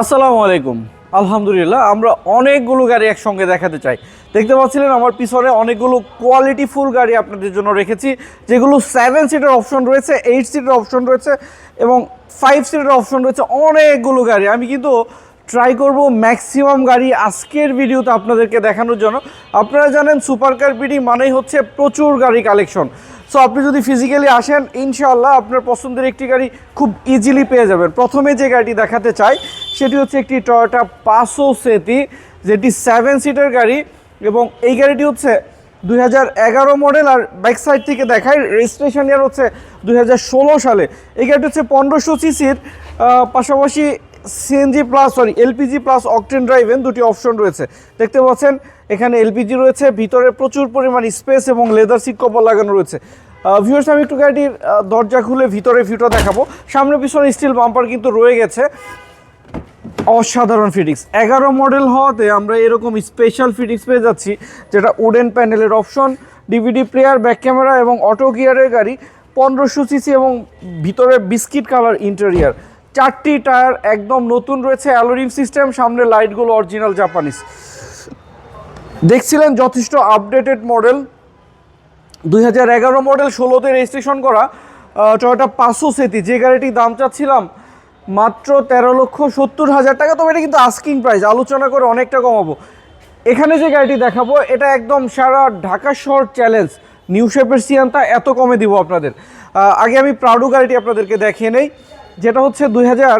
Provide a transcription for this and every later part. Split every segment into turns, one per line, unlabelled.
আসসালামু আলাইকুম। আলহামদুলিল্লাহ, আমরা অনেকগুলো গাড়ি একসঙ্গে দেখাতে চাই। দেখতে পাচ্ছিলেন আমার পিছনে অনেকগুলো কোয়ালিটি ফুল গাড়ি আপনাদের জন্য রেখেছি, যেগুলো সেভেন সিটের অপশন রয়েছে এইট সিটের অপশন রয়েছে এবং ফাইভ সিটের অপশন রয়েছে অনেকগুলো গাড়ি। আমি কিন্তু ট্রাই করব ম্যাক্সিমাম গাড়ি আজকের ভিডিওতে আপনাদেরকে দেখানোর জন্য। আপনারা জানেন সুপার কার মানেই হচ্ছে প্রচুর গাড়ি কালেকশন সো আপনি যদি ফিজিক্যালি আসেন, ইনশাআল্লাহ আপনার পছন্দের একটি গাড়ি খুব ইজিলি পেয়ে যাবেন। প্রথমে যে গাড়িটি দেখাতে চাই, সেটি হচ্ছে একটি টয়োটা পাসো সেতি যেটি সেভেন সিটার গাড়ি এবং এই গাড়িটি হচ্ছে দু হাজার এগারো মডেল আর ব্যাক সাইড থেকে দেখায় রেজিস্ট্রেশন ইয়ার হচ্ছে দু হাজার ষোলো সালে। এই গাড়িটি হচ্ছে পনেরোশো সিসির পাশাপাশি CNG plus sorry LPG plus octane driven দুটি অপশন রয়েছে। দেখতে পাচ্ছেন, এখানে এলপিজি রয়েছে, ভিতরে প্রচুর পরিমাণ স্পেস এবং লেদার সিট কভার লাগানো রয়েছে। ভিউয়ার্স আমি একটু গাড়িটির দরজা খুলে ভিতরে ভিউটা দেখাবো। সামনে পিছনে স্টিল বাম্পার কিন্তু রয়ে গেছে। অসাধারণ ফিটিংস এগারো মডেল হওয়াতে আমরা এরকম স্পেশাল ফিটিংস পেয়ে যাচ্ছি, যেটা উডেন প্যানেলের option DVD player back camera এবং অটো গিয়ারের গাড়ি, পনেরোশো সিসি এবং ভিতরে বিস্কিট কালার ইন্টেরিয়ার চারটি টায়ার একদম নতুন রয়েছে অ্যালোরিম সিস্টেম, সামনে লাইটগুলো অরিজিনাল জাপানিজ দেখছিলেন যথেষ্ট আপডেটেড মডেল দুই হাজার এগারো মডেল ষোলোতে রেজিস্ট্রেশন করা টয়োটা পাঁচশো সেতি। যে গাড়িটির দাম চাচ্ছিলাম মাত্র তেরো লক্ষ সত্তর হাজার টাকা, তবে এটা কিন্তু আস্কিং প্রাইস আলোচনা করে অনেকটা কমাবো। এখানে যে গাড়িটি দেখাবো, এটা একদম সারা ঢাকা শহর চ্যালেঞ্জ নিউ শেপের সিয়ান্তা এত কমে দিব আপনাদের। আগে আমি প্রাউডো গাড়িটি আপনাদেরকে দেখিয়ে নেই। যেটা হচ্ছে দুই হাজার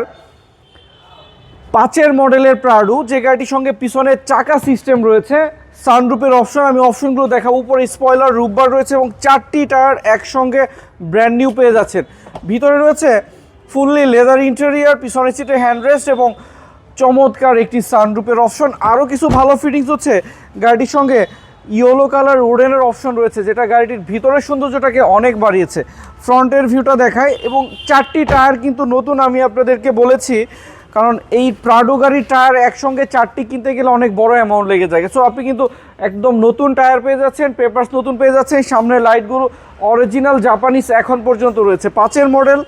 পাঁচের মডেলের প্রাডু যে গাড়িটির সঙ্গে পিছনে চাকা সিস্টেম রয়েছে সানরুপের অপশন, আমি অপশনগুলো দেখাবো। উপরে স্পয়লার রুববার রয়েছে এবং চারটি টায়ার একসঙ্গে ব্র্যান্ড নিউ পেয়ে যাচ্ছেন। ভিতরে রয়েছে ফুললি লেদার ইন্টেরিয়ার পিছনের সিটে হ্যান্ডরেস্ট এবং চমৎকার একটি সানরুপের অপশন আরও কিছু ভালো ফিটিংস হচ্ছে, গাড়িটির সঙ্গে ইয়েলো কালার উডেনের অপশন রয়েছে, যেটা গাড়িটির ভিতরের সৌন্দর্যটাকে অনেক বাড়িয়েছে। ফ্রন্টের ভিউটা দেখায় এবং চারটি টায়ার কিন্তু নতুন আমি আপনাদেরকে বলেছি, কারণ এই প্রাডো গাড়ির টায়ার একসঙ্গে চারটি কিনতে গেলে অনেক বড় অ্যামাউন্ট লেগে যায়। সো আপনি কিন্তু একদম নতুন টায়ার পেয়ে যাচ্ছেন পেপার্স নতুন পেয়ে যাচ্ছেন, সামনের লাইটগুলো অরিজিনাল জাপানিজ এখন পর্যন্ত রয়েছে। পাঁচের মডেল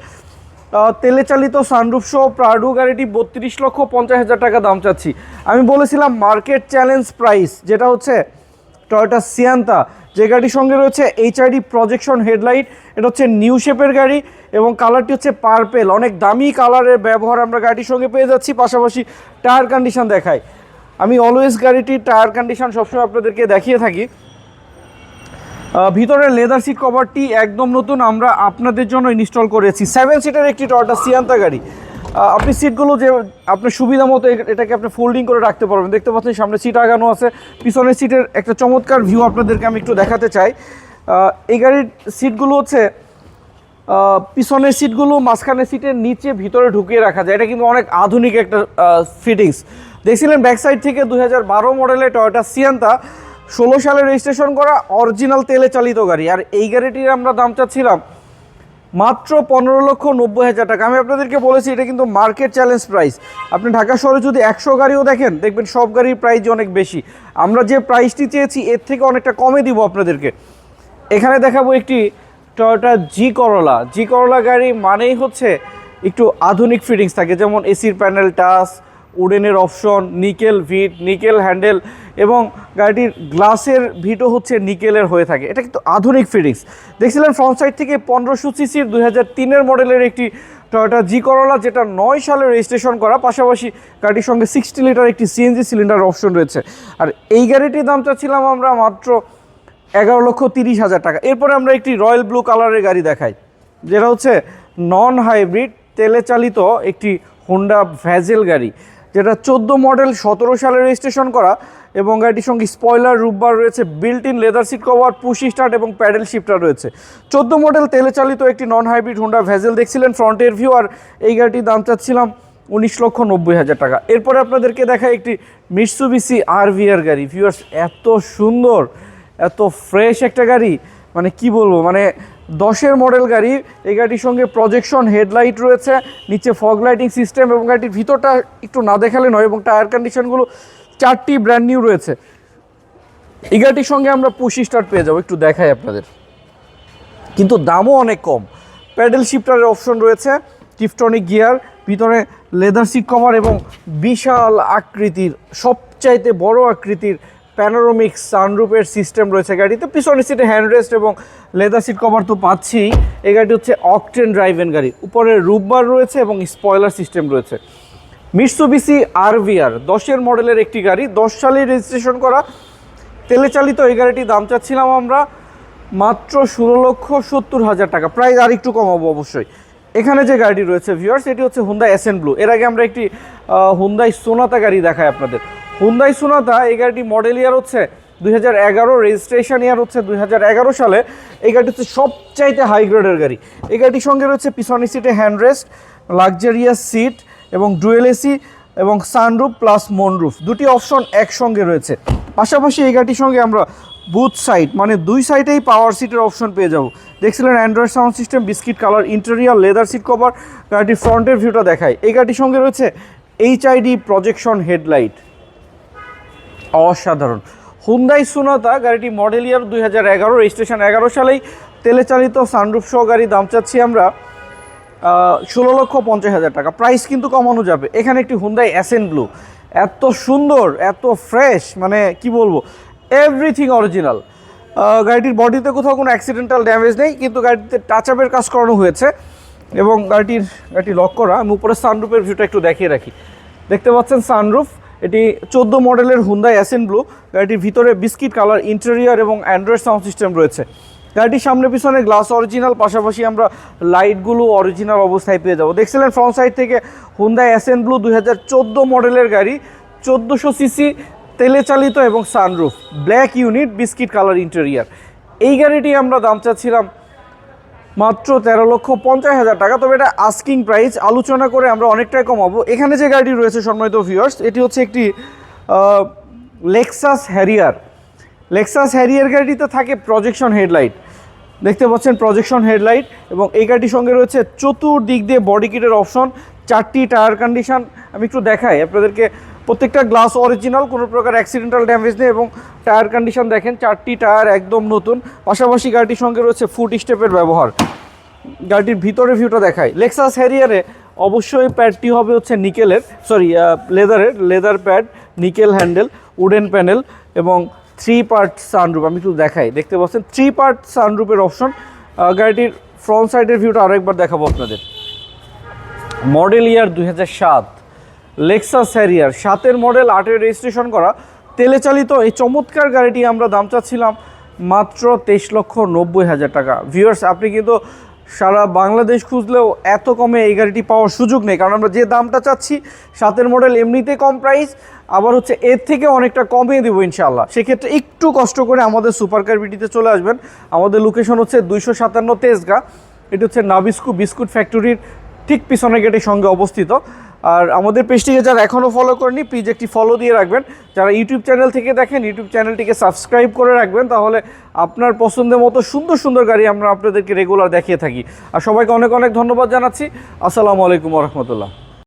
তেলে চালিত সানরুফ সহ প্রাডু গাড়িটি বত্রিশ লক্ষ পঞ্চাশ হাজার টাকা দাম চাচ্ছি। আমি বলেছিলাম মার্কেট চ্যালেঞ্জ প্রাইস যেটা হচ্ছে টয়োটা সিয়ান্তা যে গাড়ির সঙ্গে রয়েছে এইচআইডি প্রজেকশন হেডলাইট এটা হচ্ছে নিউ শেপের গাড়ি এবং কালারটি হচ্ছে পার্পেল অনেক দামি কালারের ব্যবহার আমরা গাড়ির সঙ্গে পেয়ে যাচ্ছি, পাশাপাশি টায়ার কন্ডিশন দেখাই। আমি অলওয়েজ গাড়িটির টায়ার কন্ডিশন সবসময় আপনাদেরকে দেখিয়ে থাকি। ভিতরের লেদার সিট কভারটি একদম নতুন, আমরা আপনাদের জন্য ইনস্টল করেছি। সেভেন সিটের একটি টয়োটা সিয়ান্তা গাড়ি। আপনি সিটগুলো যে আপনার সুবিধা মতো এটাকে আপনি ফোল্ডিং করে রাখতে পারবেন। দেখতে পাচ্ছেন সামনে সিট আগানো আছে। পিছনের সিটের একটা চমৎকার ভিউ আপনাদেরকে আমি একটু দেখাতে চাই। এই গাড়ির সিটগুলো হচ্ছে পিছনের সিটগুলো মাঝখানের সিটের নিচে ভিতরে ঢুকিয়ে রাখা যায়। এটা কিন্তু অনেক আধুনিক একটা ফিটিংস দেখছিলেন ব্যাক সাইড থেকে হাজার বারো মডেলের টয়োটা সিয়ান্তা ষোলো সালে রেজিস্ট্রেশন করা অরিজিনাল তেলে চালিত গাড়ি। আর এই গাড়িটির আমরা দাম চাচ্ছিলাম মাত্র পনেরো লক্ষ নব্বই হাজার টাকা। আমি আপনাদেরকে বলেছি, এটা কিন্তু মার্কেট চ্যালেঞ্জ প্রাইস আপনি ঢাকা শহরে যদি একশো গাড়িও দেখেন, দেখবেন সব গাড়ির প্রাইস অনেক বেশি। আমরা যে প্রাইসটি চেয়েছি, এর থেকে অনেকটা কমে দিব আপনাদেরকে। এখানে দেখাবো একটি টয়োটা জি করলা জি করলা গাড়ি মানেই হচ্ছে একটু আধুনিক ফিটিংস থাকে, যেমন এসির প্যানেল টাচ উডেনের অপশন, নিকেল ভিট, নিকেল হ্যান্ডেল এবং গাড়িটির গ্লাসের ভিটও হচ্ছে নিকেলের হয়ে থাকে। এটা কিন্তু আধুনিক ফিটিংস দেখছিলেন ফ্রন্ট সাইড থেকে পনেরোশো সিসির দুই হাজার তিনের মডেলের একটি টয়োটা জি করলা যেটা নয় সালে রেজিস্ট্রেশন করা। পাশাপাশি গাড়ির সঙ্গে সিক্সটি লিটার একটি সিএনজি সিলিন্ডার অপশন রয়েছে। আর এই গাড়িটির দাম চাচ্ছিলাম আমরা মাত্র এগারো লক্ষ তিরিশ হাজার টাকা। এরপরে আমরা একটি রয়্যাল ব্লু কালারের গাড়ি দেখাই, যেটা হচ্ছে নন হাইব্রিড তেলে চালিত একটি হোন্ডা ভ্যাজেল গাড়ি। যেটা চোদ্দ মডেল, সতেরো সালে রেজিস্ট্রেশন করা এবং গাড়িটির সঙ্গে স্পয়লার রুববার রয়েছে built in leather seat cover push start এবং প্যাডেল শিফটার রয়েছে। চোদ্দ মডেল তেলে চালিত একটি নন হাইব্রিড হোন্ডা ভ্যাজেল দেখছিলেন ফ্রন্টের ভিউ আর এই গাড়িটির দাম চাচ্ছিলাম উনিশ লক্ষ নব্বই হাজার টাকা। এরপরে আপনাদেরকে দেখা একটি মিটসুবিসি আর ভিআর গাড়ি। ভিউয়ার্স এত সুন্দর, এত ফ্রেশ একটা গাড়ি। মানে কি বলব মানে দশের মডেল গাড়ি। এই গাড়ির সঙ্গে প্রজেকশন হেডলাইট রয়েছে, নিচে ফগ লাইটিং সিস্টেম এবং গাড়িটির ভিতরটা একটু না দেখালে নয় এবং টায়ার কন্ডিশনগুলো চারটি ব্র্যান্ড নিউ রয়েছে। এই গাড়িটির সঙ্গে আমরা পুশি স্টার্ট পেয়ে যাব, একটু দেখাই আপনাদের। কিন্তু দামও অনেক কম। প্যাডেল শিফটারের অপশন রয়েছে টিফটনিক গিয়ার ভিতরে লেদার সিট কভার এবং বিশাল আকৃতির, সবচাইতে বড় আকৃতির প্যানোরমিক সানরুপের সিস্টেম রয়েছে গাড়িতে। পিছনের সিটে হ্যান্ডরেস্ট এবং লেদার সিট কভার তো পাচ্ছি এই গাড়িটি হচ্ছে অকটেন ড্রাইভেন গাড়ি। উপরে রুববার রয়েছে এবং স্পয়লার সিস্টেম রয়েছে। মিটসুবিসি আরভিআর দশের মডেলের একটি গাড়ি। দশ সালে রেজিস্ট্রেশন করা। তেলে চালিত এই গাড়িটির দাম চাচ্ছিলাম আমরা মাত্র ষোলো লক্ষ সত্তর হাজার টাকা। প্রায় আর একটু কমাবো অবশ্যই। এখানে যে গাড়িটি রয়েছে ভিউয়ার্স এটি হচ্ছে হুন্দাই এসএন ব্লু এর আগে আমরা একটি হুন্দাই সোনাতা গাড়ি দেখাই আপনাদের। হুন্দাই সোনাতা এই গাড়িটি মডেল ইয়ার হচ্ছে দুই হাজার এগারো রেজিস্ট্রেশন ইয়ার হচ্ছে দুই হাজার এগারো সালে। এই গাড়িটি হচ্ছে সবচাইতে হাই গ্রেডের গাড়ি। এই গাড়িটির সঙ্গে রয়েছে পিছনের সিটে হ্যান্ডরেস্ট লাক্সারিয়াস সিট এবং ডুয়েল এসি এবং সানরুফ প্লাস মনরুফ দুটি অপশন একসঙ্গে রয়েছে। পাশাপাশি এই গাড়িটির সঙ্গে আমরা বুথ সাইড মানে দুই সাইডেই পাওয়ার সিটের অপশন পেয়ে যাব। দেখছিলেন Android sound system biscuit colour interior leather seat cover গাড়িটির ফ্রন্টের ভিউটা দেখায় এই গাড়িটির সঙ্গে রয়েছে এইচআইডি প্রজেকশন হেডলাইট অসাধারণ। হুন্দাই সুনাতা গাড়িটি মডেল ইয়ার দুই হাজার এগারো রেজিস্ট্রেশন এগারো সালেই তেলে চালিত সানরুফ সহ গাড়ি দাম চাচ্ছি আমরা ষোলো লক্ষ পঞ্চাশ হাজার টাকা। প্রাইস কিন্তু কমানো যাবে। এখানে একটি হুন্দাই অ্যাসেন ব্লু এত সুন্দর, এত ফ্রেশ মানে কি বলব এভরিথিং অরিজিনাল গাড়িটির বডিতে কোথাও কোনো অ্যাক্সিডেন্টাল ড্যামেজ নেই, কিন্তু গাড়িতে টাচ আপের কাজ করানো হয়েছে এবং গাড়িটির, গাড়িটি লক করা। আমি উপরে সানরুফের ভিউটা একটু দেখিয়ে রাখি। দেখতে পাচ্ছেন সানরুফ এটি চোদ্দ মডেলের হুন্দাই অ্যাসেন ব্লু গাড়িটির ভিতরে বিস্কিট কালার ইন্টেরিয়ার এবং অ্যান্ড্রয়েড সাউন্ড সিস্টেম রয়েছে। গাড়িটির সামনে পিছনে গ্লাস অরিজিনাল পাশাপাশি আমরা লাইটগুলো অরিজিনাল অবস্থায় পেয়ে যাব। দেখছিলেন ফ্রন্ট সাইড থেকে হুন্দাই অ্যাসেন ব্লু দুই হাজার চোদ্দ মডেলের গাড়ি। চোদ্দোশো সিসি তেলে চালিত এবং sunroof black unit biscuit colour interior এই গাড়িটি আমরা দাম চাচ্ছিলাম মাত্র তেরো লক্ষ পঞ্চাশ হাজার টাকা। তবে এটা আস্কিং প্রাইস আলোচনা করে আমরা অনেকটাই কমাবো। এখানে যে গাড়িটি রয়েছে, সম্মানিত ভিউয়ার্স এটি হচ্ছে একটি লেক্সাস হ্যারিয়ার লেক্সাস হ্যারিয়ার গাড়িতে থাকে প্রজেকশন হেডলাইট দেখতে পাচ্ছেন প্রজেকশন হেডলাইট এবং এই গাড়িটির সঙ্গে রয়েছে চতুর্দিক দিয়ে বডি কিটের অপশন চারটি টায়ার কন্ডিশন আমি একটু দেখাই আপনাদেরকে। প্রত্যেকটা গ্লাস অরিজিনাল, কোনো প্রকার অ্যাক্সিডেন্টাল ড্যামেজ নেই এবং টায়ার কন্ডিশন দেখেন, চারটি টায়ার একদম নতুন। পাশাপাশি গাড়িটির সঙ্গে রয়েছে ফুট স্টেপের ব্যবহার। গাড়িটির ভিতরে ভিউটা দেখায় লেক্সাস হ্যারিয়ারে অবশ্যই প্যাডটি হবে হচ্ছে নিকেলের সরি লেদারের leather pad nickel handle wooden panel এবং থ্রি পার্ট সানরুপ আমি একটু দেখাই, দেখতে পাচ্ছেন? থ্রি পার্ট সানরুপের অপশন গাড়িটির ফ্রন্ট সাইডের ভিউটা আরেকবার দেখাবো আপনাদের। মডেল ইয়ার দুই সাত। লেক্সাস হ্যারিয়ার সাতের মডেল আটের রেজিস্ট্রেশন করা। তেলে চালিত এই চমৎকার গাড়িটি আমরা দাম চাচ্ছিলাম মাত্র তেইশ লক্ষ নব্বই হাজার টাকা। ভিউয়ার্স আপনি কিন্তু সারা বাংলাদেশ খুঁজলেও এত কমে এই গাড়িটি পাওয়ার সুযোগ নেই। কারণ আমরা যে দামটা চাচ্ছি, সাতের মডেল এমনিতে কম প্রাইস আবার হচ্ছে এর থেকে অনেকটা কমিয়ে দেবো ইনশাল্লাহ সেক্ষেত্রে একটু কষ্ট করে আমাদের সুপার কার বিটিতে চলে আসবেন। আমাদের লোকেশন হচ্ছে দুইশো সাতান্ন তেজগা। এটি হচ্ছে নাবিস্কু বিস্কুট ফ্যাক্টরির ঠিক পিছনের গেটের সঙ্গে অবস্থিত। আর আমাদের পেজটিকে যারা এখনও ফলো করেনি প্লিজ একটি ফলো দিয়ে রাখবেন। যারা ইউটিউব চ্যানেল থেকে দেখেন, ইউটিউব চ্যানেলটিকে সাবস্ক্রাইব করে রাখবেন, তাহলে আপনার পছন্দের মতো সুন্দর সুন্দর গাড়ি আমরা আপনাদেরকে রেগুলার দেখিয়ে থাকি। আর সবাইকে অনেক অনেক ধন্যবাদ জানাচ্ছি। আসসালামু আলাইকুম রহমতুল্লাহ।